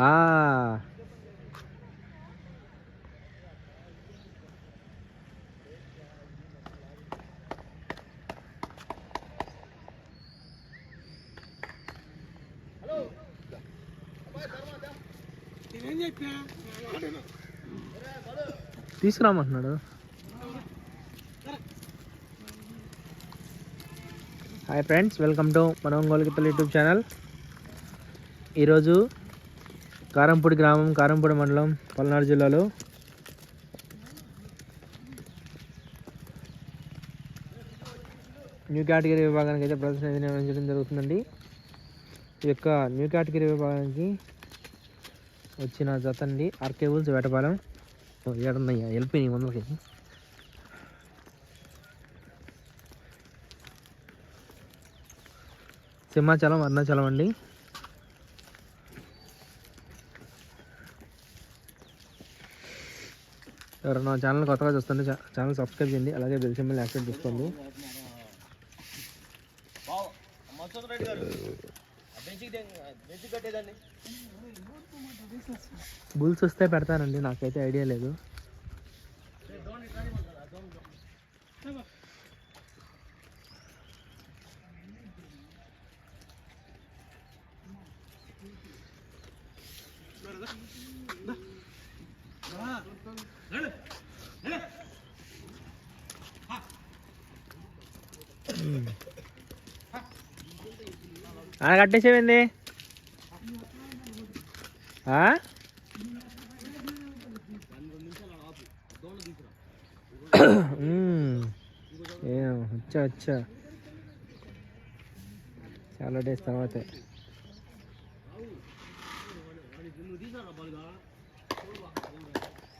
ఆ. తీసుకురామంటున్నాడు hi friends welcome to మన ఒంగోలుగిత్తలు యూట్యూబ్ ఛానల్ ఈరోజు కారంపూడి గ్రామం కారంపూడి మండలం పల్నాడు జిల్లాలో. న్యూ కేటగిరీ విభాగానికి అయితే ప్రదర్శన అయితే నిర్వహించడం జరుగుతుందండి. ఈ యొక్క న్యూ కేటగిరీ విభాగానికి వచ్చిన జత అండి ఆర్కేబుల్స్ వేటపాలెం. ఏడుందయ్యా ఎల్పి నీ వందలకి సింహాచలం అరుణాచలం అండి. ఎవరైనా ఛానల్ కొత్తగా చూస్తుంటే ఛానల్ సబ్స్క్రైబ్ చేయండి. అలాగే బెల్ సింబల్ యాక్టివేట్ చేసుకోండి. బుల్స్ వస్తే పెడతానండి నాకైతే ఐడియా లేదు. ఆ అలా ఆ? వచ్చా వచ్చా చాలా డేస్ తర్వాతే. తీసారా రెడ్డి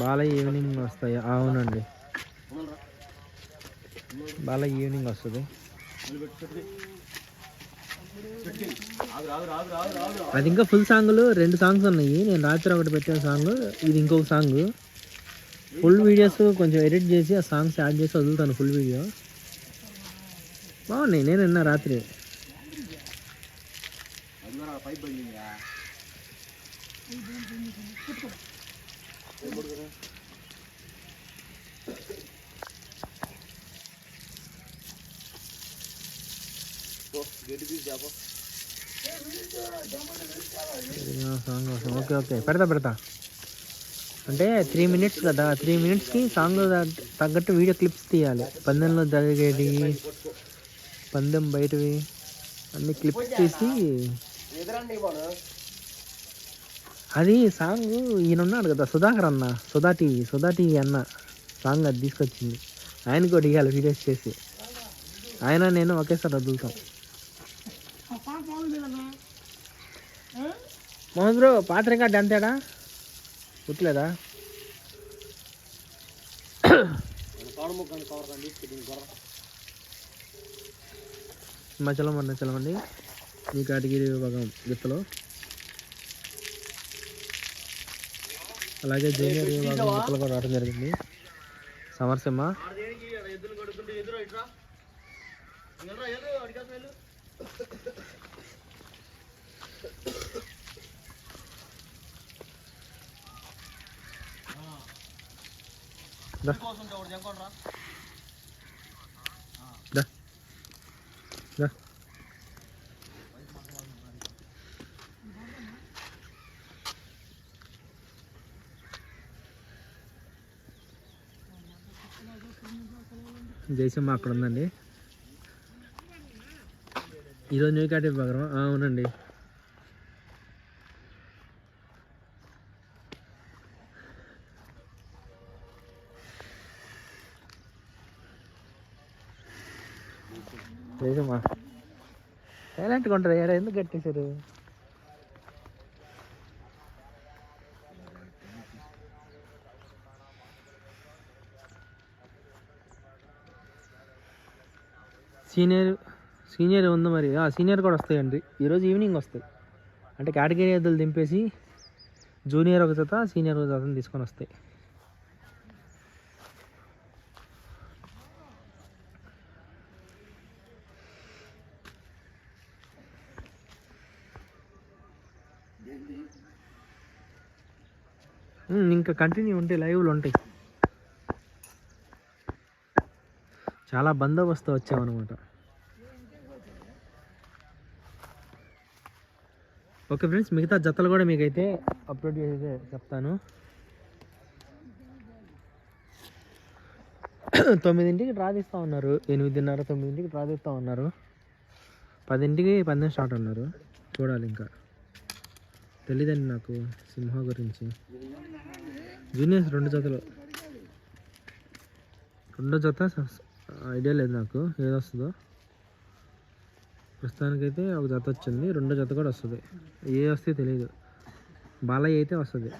బాల ఈవినింగ్ వస్తాయి. అవునండి. బాల ఈవినింగ్ వస్తుంది. అది ఇంకా ఫుల్ సాంగ్లు రెండు సాంగ్స్ ఉన్నాయి. నేను రాత్రి ఒకటి పెట్టిన సాంగ్ ఇది ఇంకొక సాంగ్. ఫుల్ వీడియోస్ కొంచెం ఎడిట్ చేసి ఆ సాంగ్స్ యాడ్ చేసి వదులుతాను ఫుల్ వీడియో బాగున్నాయి. నేను విన్నా రాత్రి. Pipe song okay okay. పెడతా పెడతా. అంటే త్రీ మినిట్స్ కదా త్రీ మినిట్స్కి సాంగ్ తగ్గట్టు వీడియో క్లిప్స్ తీయాలి. పందెంలో జరిగేది పందెం బయటవి అన్ని క్లిప్స్ తీసి ఎదురండి అది సాంగ్ ఈయన ఉన్నాడు కదా సుధాకర్ అన్న సుధా టీవీ సుధా టీవీ అన్న సాంగ్ అది తీసుకొచ్చింది. ఆయన కూడా ఇవ్వాలి వీడియోస్ చేసి. ఆయన నేను ఒకేసారి వదులుతాం. మోహన్ బ్రో పాత రికార్డ్ అంతేడా గుర్తులేదా? మన కాడు ముక్కని అండి ఈ కేటగిరీ విభాగం గిత్తలో అలాగే జూనియర్ గిత్తలు కూడా రావడం జరిగింది. సమరసింహ ఆడ దేనికి ఆడ ఎద్దులు కడుతుంటే ఎదురు ఇట్రా వెళ్ళరా వెళ్ళు అడిగాక వెళ్ళు దా. కోసం ఒకటి తెంకొనరా దా దా జయసింహ అక్కడ ఉందండి. ఈరోజు న్యూ క్యాట్ విభాగం అవునండి. జయసింహ. సైలెంట్గా ఉంటారు ఏడా ఎందుకు కట్టేశారు? సీనియర్ సీనియర్ ఉంది మరి. ఆ, సీనియర్ కూడా వస్తాయండి. ఈరోజు ఈవినింగ్ వస్తాయి. అంటే కేటగిరీ ఎద్దులు దింపేసి జూనియర్ ఒక జత సీనియర్ ఒక జతని తీసుకొని వస్తాయి. ఇంకా కంటిన్యూ ఉంటాయి లైవ్లు ఉంటాయి. చాలా బందోబస్తు వచ్చామన్నమాట. ఓకే ఫ్రెండ్స్ మిగతా జతలు కూడా మీకైతే అప్లోడ్ చేసి చెప్తాను. తొమ్మిదింటికి డ్రా తీస్తూ ఉన్నారు. ఎనిమిదిన్నర తొమ్మిదింటికి డ్రా తీస్తూ ఉన్నారు. పదింటికి పందెం స్టార్ట్ ఉన్నారు చూడాలి ఇంకా. తెలీదండి నాకు సింహ గురించి. జూనియర్స్ రెండు జతలు. రెండో జత ఐడియా లేదు నాకు. ఏది వస్తుందో. ప్రస్తుతానికైతే ఒక జత వచ్చింది. రెండో జత కూడా వస్తుంది. ఏ వస్తే తెలియదు బాలయ్య అయితే వస్తుంది.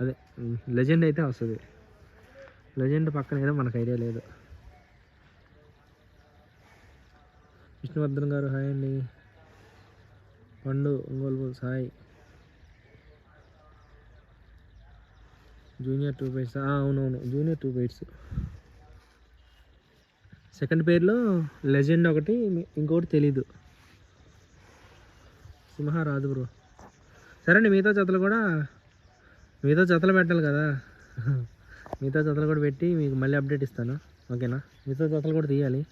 అదే లెజెండ్ అయితే వస్తుంది. లెజెండ్ పక్కన ఏదో మనకు ఐడియా లేదు. విష్ణువర్ధన్ గారు హాయ్ అండి. పండు Ongole Sai junior two bites. అవునవును. Junior two bites. సెకండ్ పేర్లో లెజెండ్ ఒకటి మీ- ఇంకొకటి తెలీదు. సింహ రాదు బ్రో. సరే అండి మిగతా జతలు కూడా మిగతా జతలు పెట్టాలి కదా. మిగతా జతలు కూడా పెట్టి మీకు మళ్ళీ అప్డేట్ ఇస్తాను. ఓకేనా? మిగతా జతలు కూడా తీయాలి.